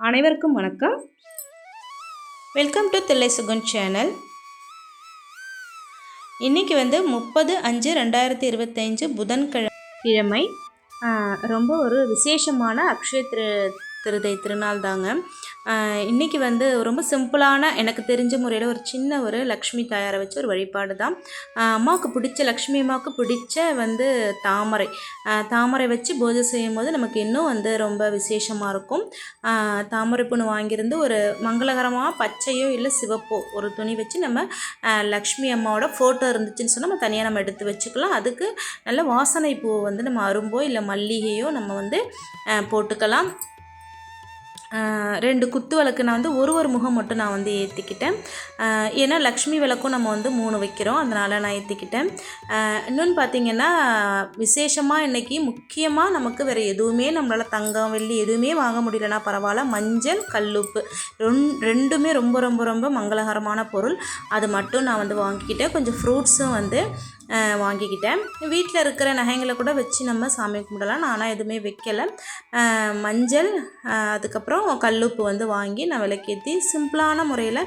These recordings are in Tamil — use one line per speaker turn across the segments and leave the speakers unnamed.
அனைவருக்கும் வணக்கம். Welcome to Thillai Sugan channel இன்றைக்கி வந்து முப்பது அஞ்சு ரெண்டாயிரத்தி இருபத்தஞ்சு புதன்கிழமை. கிழமை ஆஹ், ரொம்ப ஒரு விசேஷமான அக்ஷய திரு திருதை திருநாள் தாங்க. இன்றைக்கி வந்து ரொம்ப சிம்பிளான எனக்கு தெரிஞ்ச முறையில் ஒரு சின்ன ஒரு லக்ஷ்மி தாயாரை வச்சு ஒரு வழிபாடு தான். அம்மாவுக்கு பிடிச்ச லக்ஷ்மி அம்மாவுக்கு பிடிச்ச வந்து தாமரை. தாமரை வச்சு பூஜை செய்யும் போது நமக்கு இன்னும் வந்து ரொம்ப விசேஷமாக இருக்கும். தாமரை பூன்னு வாங்கியிருந்து ஒரு மங்களகரமாக பச்சையோ இல்லை சிவப்போ ஒரு துணி வச்சு நம்ம லக்ஷ்மி அம்மாவோட ஃபோட்டோ இருந்துச்சுன்னு சொன்னால் நம்ம தனியாக நம்ம எடுத்து வச்சுக்கலாம். அதுக்கு நல்ல வாசனை பூ வந்து நம்ம அரும்போ இல்லை மல்லிகையோ நம்ம வந்து போட்டுக்கலாம். ரெண்டு குத்து விளக்கு நான் வந்து ஒரு ஒரு முகம் மட்டும் நான் வந்து ஏற்றிக்கிட்டேன் ஏன்னா லக்ஷ்மி விளக்கும் நம்ம வந்து மூணு வைக்கிறோம். அதனால் நான் ஏற்றிக்கிட்டேன் இன்னொன்று பார்த்தீங்கன்னா விசேஷமாக இன்றைக்கி முக்கியமாக நமக்கு வேறு எதுவுமே நம்மளால் தங்கம் வெள்ளி எதுவுமே வாங்க முடியலன்னா பரவாயில்ல. மஞ்சள் கல்லுப்பு ரெண் ரெண்டுமே ரொம்ப ரொம்ப ரொம்ப மங்களகரமான பொருள். அது மட்டும் நான் வந்து வாங்கிக்கிட்டேன். கொஞ்சம் ஃப்ரூட்ஸும் வந்து வாங்கிக்கிட்டேன். வீட்டில் இருக்கிற நகைங்களை கூட வச்சு நம்ம சாமி கும்பிடலாம். நான் ஆனால் எதுவுமே வைக்கலை. மஞ்சள் அதுக்கப்புறம் அதுக்கப்புறம் கல்லுப்பு வந்து வாங்கி நான் விளக்கேற்றி சிம்பிளான முறையில்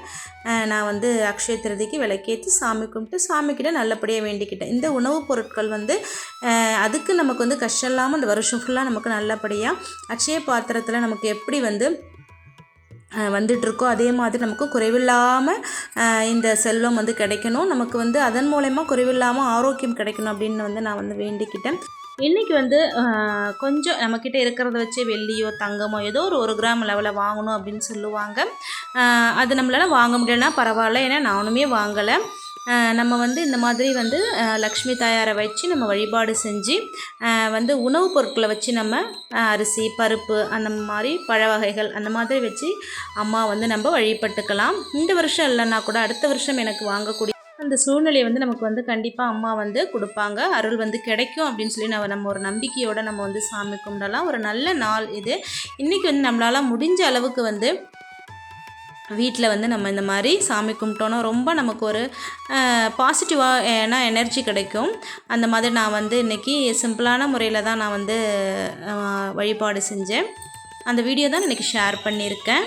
நான் வந்து அக்ஷய திருதிக்கு விளக்கேற்றி சாமி கும்பிட்டு சாமிக்கிட்ட நல்லபடியாக வேண்டிக்கிட்டேன். இந்த உணவுப் பொருட்கள் வந்து அதுக்கு நமக்கு வந்து கஷ்டம் இல்லாமல் இந்த வருஷம் ஃபுல்லாக நமக்கு நல்லபடியாக அக்ஷய பாத்திரத்தில் நமக்கு எப்படி வந்து வந்துட்டுருக்கோ அதே மாதிரி நமக்கு குறைவில்லாமல் இந்த செல்வம் வந்து கிடைக்கணும். நமக்கு வந்து அதன் மூலயமா குறைவில்லாமல் ஆரோக்கியம் கிடைக்கணும் அப்படின்னு வந்து நான் வந்து வேண்டிக்கிட்டேன். இன்றைக்கி வந்து கொஞ்சம் நம்மக்கிட்ட இருக்கிறத வச்சு வெள்ளியோ தங்கமோ ஏதோ ஒரு ஒரு கிராம் லெவலில் வாங்கணும் அப்படின்னு சொல்லுவாங்க. அது நம்மளால் வாங்க முடியலன்னா பரவாயில்ல. ஏன்னா நானுமே வாங்கலை. நம்ம வந்து இந்த மாதிரி வந்து லக்ஷ்மி தாயாரை வச்சு நம்ம வழிபாடு செஞ்சு வந்து உணவுப் பொருட்களை வச்சு நம்ம அரிசி பருப்பு அந்த மாதிரி பழ வகைகள் அந்த மாதிரி வச்சு அம்மா வந்து நம்ம வழிபட்டுக்கலாம். இந்த வருஷம் இல்லைன்னா கூட அடுத்த வருஷம் எனக்கு வாங்கக்கூடிய அந்த சூழ்நிலையை வந்து நமக்கு வந்து கண்டிப்பாக அம்மா வந்து கொடுப்பாங்க. அருள் வந்து கிடைக்கும் அப்படின்னு சொல்லி நம்ம நம்ம ஒரு நம்பிக்கையோடு நம்ம வந்து சாமி கும்பிடலாம். ஒரு நல்ல நாள் இது. இன்றைக்கி வந்து நம்மளால் முடிஞ்ச அளவுக்கு வந்து வீட்டில் வந்து நம்ம இந்த மாதிரி சாமி கும்பிட்டோன்னா ரொம்ப நமக்கு ஒரு பாசிட்டிவாக ஏன்னா எனர்ஜி கிடைக்கும். அந்த மாதிரி நான் வந்து இன்றைக்கி சிம்பிளான முறையில் தான் நான் வந்து வழிபாடு செஞ்சேன். அந்த வீடியோ தான் இன்றைக்கி ஷேர் பண்ணியிருக்கேன்.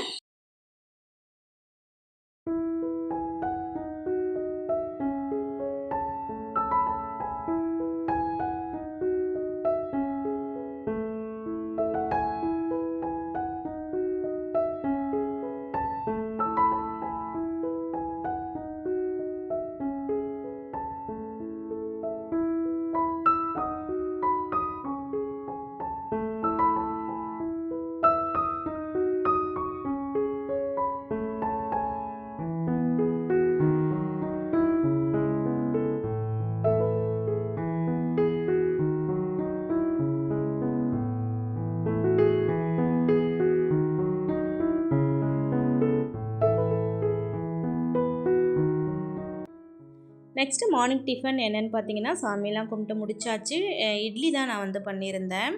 நெக்ஸ்ட்டு மார்னிங் டிஃபன் என்னென்னு பார்த்தீங்கன்னா சாமியெல்லாம் கும்பிட்டு முடிச்சாச்சு. இட்லி தான் நான் வந்து பண்ணியிருந்தேன்.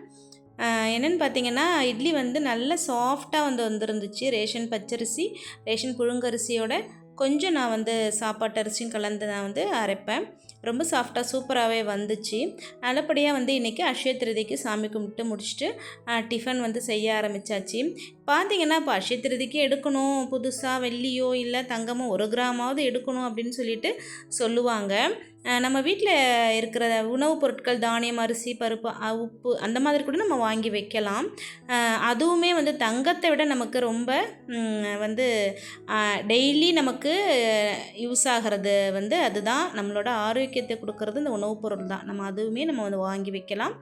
என்னென்னு பார்த்தீங்கன்னா இட்லி வந்து நல்ல சாஃப்டாக வந்து வந்துருந்துச்சு. ரேஷன் பச்சரிசி ரேஷன் புழுங்கரிசியோட கொஞ்சம் நான் வந்து சாப்பாட்டு அரிசியும் கலந்து நான் வந்து அரைப்பேன். ரொம்ப சாஃப்டாக சூப்பராகவே வந்துச்சு. நல்லபடியாக வந்து இன்றைக்கி அக்ஷய திருதிக்கு சாமி கும்பிட்டு முடிச்சுட்டு டிஃபன் வந்து செய்ய ஆரம்பித்தாச்சு பார்த்தீங்கன்னா இப்போ அக்ஷய திருதிக்கு எடுக்கணும். புதுசாக வெள்ளியோ இல்லை தங்கமோ ஒரு கிராமாவது எடுக்கணும் அப்படின்னு சொல்லிட்டு சொல்லுவாங்க. நம்ம வீட்டில் இருக்கிற உணவுப் பொருட்கள் தானியம் அரிசி பருப்பு உப்பு அந்த மாதிரி கூட நம்ம வாங்கி வைக்கலாம். அதுவுமே வந்து தங்கத்தை விட நமக்கு ரொம்ப வந்து டெய்லி நமக்கு யூஸ் ஆகிறது வந்து அதுதான். நம்மளோட ஆரோக்கியத்தை கொடுக்கறது இந்த உணவுப் பொருள் தான். நம்ம அதுவுமே நம்ம வந்து வாங்கி வைக்கலாம்.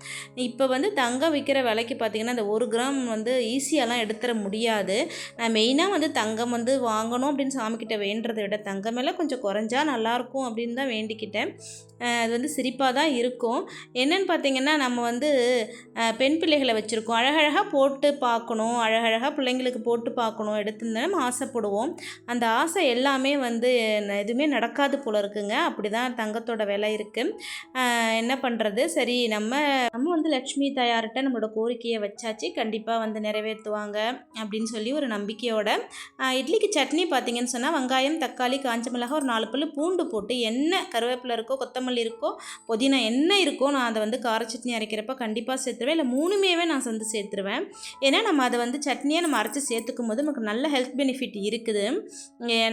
இப்போ வந்து தங்கம் விற்கிற விலைக்கு பார்த்திங்கன்னா இந்த ஒரு கிராம் வந்து ஈஸியாலாம் எடுத்துட முடியாது. நான் மெயினாக வந்து தங்கம் வந்து வாங்கணும் அப்படின்னு சாமிக்கிட்ட வேண்டுறதை விட தங்கம் மேலே கொஞ்சம் குறைஞ்சா நல்லாயிருக்கும் அப்படின்னு தான் வேண்டிக்கிட்டேன். அது வந்து சிரிப்பாக தான் இருக்கும். என்னென்னு பார்த்தீங்கன்னா நம்ம வந்து பெண் பிள்ளைகளை வச்சுருக்கோம். அழகழகாக போட்டு பார்க்கணும். அழகழகாக பிள்ளைங்களுக்கு போட்டு பார்க்கணும். எடுத்துருந்தேன் நம்ம ஆசைப்படுவோம். அந்த ஆசை எல்லாமே வந்து எதுவுமே நடக்காது போல இருக்குங்க. அப்படி தான் தங்கத்தோட விலை இருக்குது என்ன பண்ணுறது சரி நம்ம நம்ம வந்து லக்ஷ்மி தயார்கிட்ட நம்மளோட கோரிக்கையை வச்சாச்சு. கண்டிப்பாக வந்து நிறைவேற்றுவாங்க அப்படின்னு சொல்லி ஒரு நம்பிக்கையோட இட்லிக்கு சட்னி பார்த்தீங்கன்னு சொன்னால் வெங்காயம் தக்காளி காஞ்ச மிளகாய் ஒரு நாலு பல்லு பூண்டு போட்டு என்ன கருவேப்பிலை இருக்கோ கொத்தமல்லி இருக்கோ புதினா என்ன இருக்கோ நான் அதை வந்து கார சட்னி அரைக்கிறப்ப கண்டிப்பாக சேர்த்துருவேன். இல்லை மூணுமேவே நான் வந்து சேர்த்துருவேன். ஏன்னா நம்ம அதை வந்து சட்னியாக நம்ம அரைச்சி சேர்த்துக்கும் போது நமக்கு நல்ல ஹெல்த் பெனிஃபிட் இருக்குது.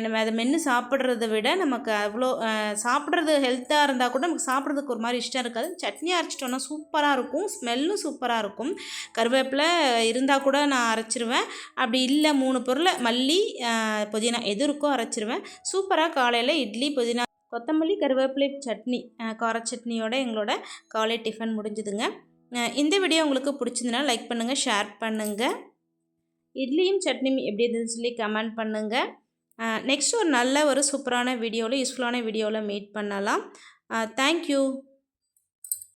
நம்ம அதை மென்று சாப்பிட்றத விட நமக்கு அவ்வளோ சாப்பிட்றது ஹெல்த்தாக இருந்தால் கூட நமக்கு சாப்பிட்றதுக்கு ஒரு மாதிரி இஷ்டம் இருக்காது. சட்னி அரைச்சிட்டோன்னா சூப்பராக இருக்கும். ஸ்மெல்லும் சூப்பராக இருக்கும். கருவேப்பிலை இருந்தால் கூட நான் அரைச்சிருவேன். அப்படி இல்லை மூணு பொருளை மல்லி புதினா எது இருக்கோ அரைச்சிருவேன். சூப்பராக காலையில் இட்லி புதினா கொத்தமல்லி கருவேப்பிலை சட்னி கார சட்னியோட எங்களோட காலை டிஃபன் முடிஞ்சுதுங்க. இந்த வீடியோ உங்களுக்கு பிடிச்சிருந்துன்னா லைக் பண்ணுங்கள் ஷேர் பண்ணுங்கள் இட்லியும் சட்னியும் எப்படி இருந்துன்னு சொல்லி கமெண்ட் பண்ணுங்கள் நெக்ஸ்ட் ஒரு நல்ல ஒரு சூப்பரான வீடியோவில் யூஸ்ஃபுல்லான வீடியோவில் மீட் பண்ணலாம். தேங்க்யூ.